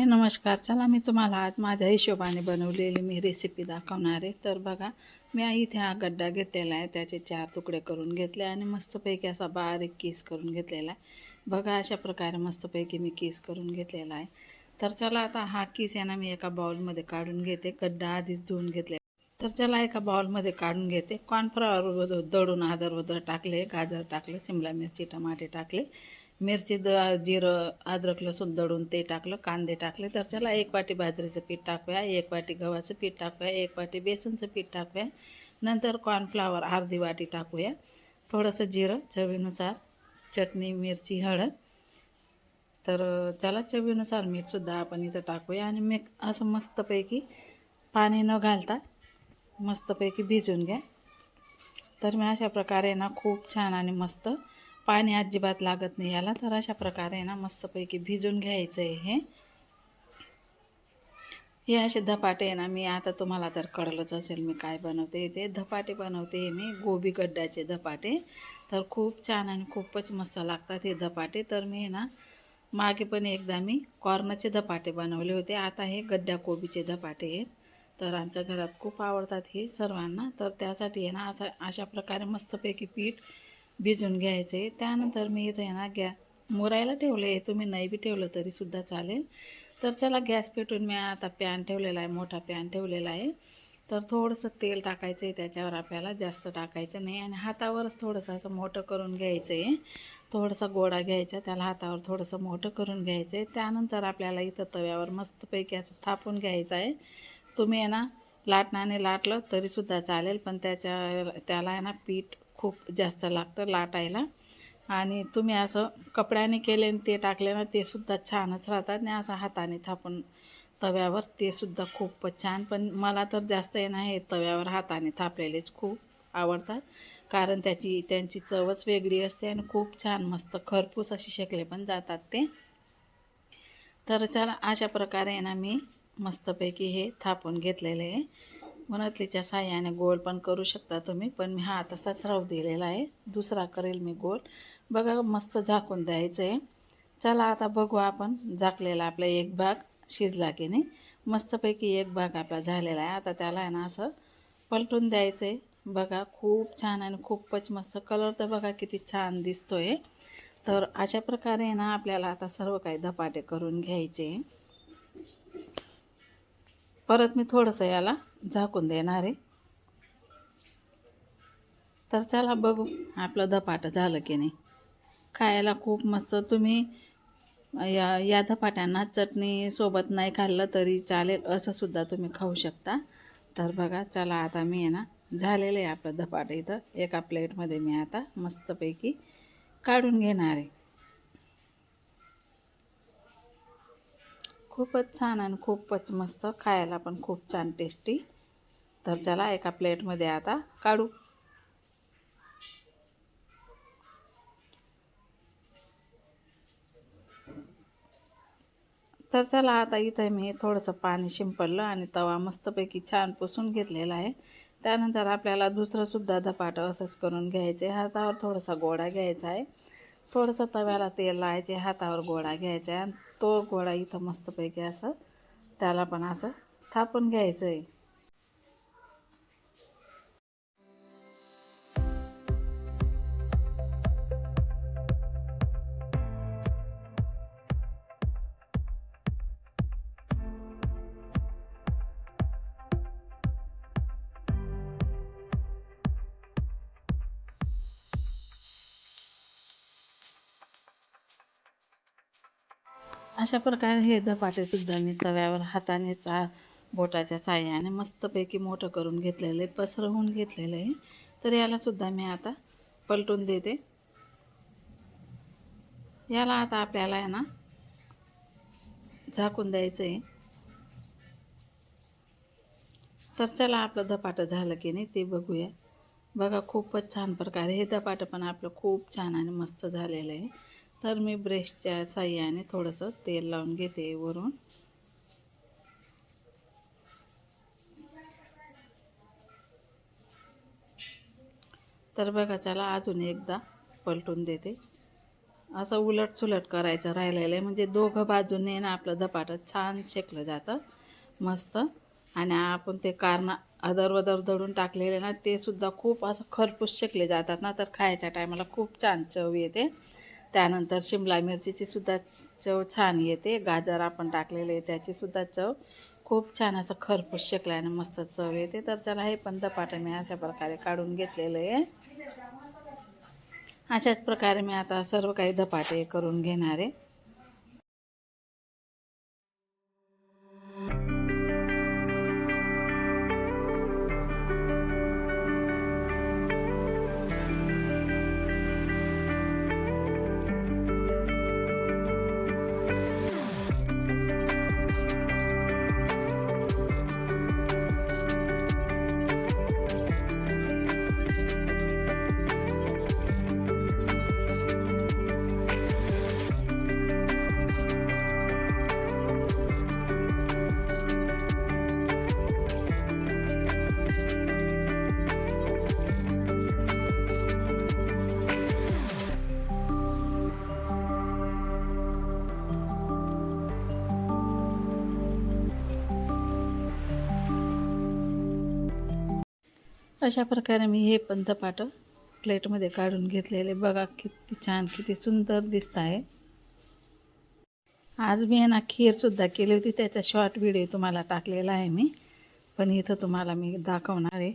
हाय नमस्कार. चला मी तुम्हाला आज माझ्या हिशोबाने बनवलेली मी रेसिपी दाखवणार आहे. तर बघा मी इथे हा गड्डा घेतलेला आहे. त्याचे चार तुकडे करून घेतले आणि मस्तपैकी असा बारीक केस करून घेतलेला आहे. बघा अशा प्रकारे मस्तपैकी मी केस करून घेतलेला आहे. तर चला आता हा केस आहे ना मी एका बाउलमध्ये काढून घेते. गड्डा आधीच धुवून घेतले तर चला एका बाउलमध्ये काढून घेते. कॉर्नफ्लॉवर दळून आदर वदर टाकले गाजर टाकले शिमला मिरची टमाटे टाकले. मिरची द जिरं अद्रक लसूण दळून ते टाकलं कांदे टाकले तर चला एक वाटी बाजरीचं पीठ टाकूया एक वाटी गव्हाचं पीठ टाकूया एक वाटी बेसनचं पीठ टाकूया. नंतर कॉर्नफ्लावर अर्धी वाटी टाकूया. थोडंसं जिरं चवीनुसार चटणी मिरची हळद. तर चला चवीनुसार मीठसुद्धा आपण इथं टाकूया आणि मी असं मस्तपैकी पाणी न घालता मस्तपैकी भिजून घ्या. तर मी अशा प्रकारे ना खूप छान आणि मस्त पाणी अजिबात लागत नाही याला. तर अशा प्रकारे ना मस्तपैकी भिजून घ्यायचं आहे हे. हे असे धपाटे आहे ना मी आता तुम्हाला तर कळलंच असेल मी काय बनवते ते. धपाटे बनवते मी गोबी गड्ड्याचे धपाटे. तर खूप छान आणि खूपच मस्त लागतात हे धपाटे. तर मी ना मागे पण एकदा मी कॉर्नचे धपाटे बनवले होते. आता हे गड्ड्या कोबीचे धपाटे आहेत. तर आमच्या घरात खूप आवडतात हे सर्वांना. तर त्यासाठी आहे ना असा अशा प्रकारे मस्तपैकी पीठ भिजून घ्यायचे. त्यानंतर मी इथं आहे ना गॅ मुरायला ठेवले. तुम्ही नाही बी ठेवलं तरीसुद्धा चालेल. तर चला गॅस पेटून मी आता पॅन ठेवलेला आहे मोठा पॅन ठेवलेला आहे. तर थोडंसं तेल टाकायचं आहे त्याच्यावर आपल्याला जास्त टाकायचं नाही. आणि हातावरच थोडंसं असं मोठं करून घ्यायचं आहे. थोडासा गोळा घ्यायचा त्याला हातावर थोडंसं मोठं करून घ्यायचं आहे. त्यानंतर आपल्याला इथं तव्यावर मस्तपैकी असं थापून घ्यायचं आहे. तुम्ही आहे ना लाटणाने लाटलं तरीसुद्धा चालेल पण त्याच्या त्याला आहे ना पीठ खूप जास्त लागतं लाटायला. आणि तुम्ही असं कपड्याने केले आणि ते टाकले ना ते सुद्धा छानच राहतात. आणि असं हाताने थापून तव्यावर ते सुद्धा खूपच छान. पण मला तर जास्त आहे ना हे तव्यावर हाताने थापलेलेच खूप आवडतात. कारण त्याची त्यांची चवच वेगळी असते आणि खूप छान मस्त खरपूस असे शेकले पण जातात ते. तर चला अशा प्रकारे आहे ना मी मस्तपैकी हे थापून घेतलेले आहे. उन्हातलीच्या साह्याने गोल पण करू शकता तुम्ही पण मी हा तसाच राहू दिलेला आहे. दुसरा करेल मी गोल बघा मस्त झाकून द्यायचं आहे. चला आता बघू आपण झाकलेला आपला एक भाग शिजला की नाही. मस्तपैकी एक भाग आपला झालेला आहे. आता त्याला आहे ना असं पलटून द्यायचं आहे. बघा खूप छान आणि खूपच मस्त कलर तर बघा किती छान दिसतो आहे तर अशा प्रकारे ना आपल्याला आता सर्व काही धपाटे करून घ्यायचे. परत मी थोडंसं याला झाकून देणार आहे. तर चला बघू आपलं धपाटं झालं की नाही. खायला खूप मस्त तुम्ही या या धपाट्यांना चटणी सोबत नाही खाल्लं तरी चालेल असं सुद्धा तुम्ही खाऊ शकता. तर बघा चला आता मी आहे ना झालेलं आहे आपलं धपाटं इथं. एका प्लेटमध्ये मी आता मस्तपैकी काढून घेणार आहे. खूपच छान आणि खूपच मस्त खायला पण खूप छान टेस्टी तर चला एका प्लेटमध्ये आता काढू. तर चला आता इथं मी थोडंसं पाणी शिंपडलं आणि तवा मस्तपैकी छान पुसून घेतलेला आहे. त्यानंतर आपल्याला दुसरंसुद्धा धपाटं असंच करून घ्यायचं. आहे हातावर थोडासा गोडा घ्यायचा आहे. थोडंसं तव्याला तेल लावायचे हातावर गोळा घ्यायचा. आहे आणि तो गोळा इथं मस्तपैकी असं त्याला पण असं थापून घ्यायचं आहे अशा प्रकारे हे धपाटेसुद्धा मी तव्यावर हाताने चा बोटाच्या साह्याने मस्तपैकी मोठं करून घेतलेलं आहे पसरवून घेतलेलं आहे. तर यालासुद्धा मी आता पलटून देते. याला आता आपल्याला आहे ना झाकून द्यायचं आहे. तर चला आपलं धपाटं झालं की नाही ते बघूया. बघा खूपच छान प्रकारे हे धपाटं पण आपलं खूप छान आणि मस्त झालेलं आहे. तर मी ब्रशच्या साह्याने थोडंसं तेल लावून घेते वरून. तर बघा चला अजून एकदा पलटून देते. असं उलट सुलट करायचं राहिलेलं आहे. म्हणजे दोघं बाजूने ना आपलं धपाटं छान शेकलं जातं मस्त. आणि आपण ते कारणं अदरवदर दळून टाकलेले ना ते सुद्धा खूप असं खरपूस शेकले जातात ना तर खायच्या टायमाला खूप छान चव येते. त्यानंतर शिमला मिरचीची सुद्धा चव छान येते. गाजर आपण टाकलेले आहे त्याची सुद्धा चव खूप छान असं खरपूस शेकल्याने मस्त चव येते. तर चला हे पण धपाटं मी अशा प्रकारे काढून घेतलेलं आहे. अशाच प्रकारे मी आता सर्व काही धपाटे करून घेणार आहे. अशा प्रकारे मी हे पण प्लेटमध्ये काढून घेतलेले. बघा किती छान किती सुंदर दिसत आहे. आज मी आहे ना खीरसुद्धा केली होती. त्याचा शॉर्ट व्हिडिओ तुम्हाला टाकलेला आहे मी. पण इथं तुम्हाला मी दाखवणार आहे.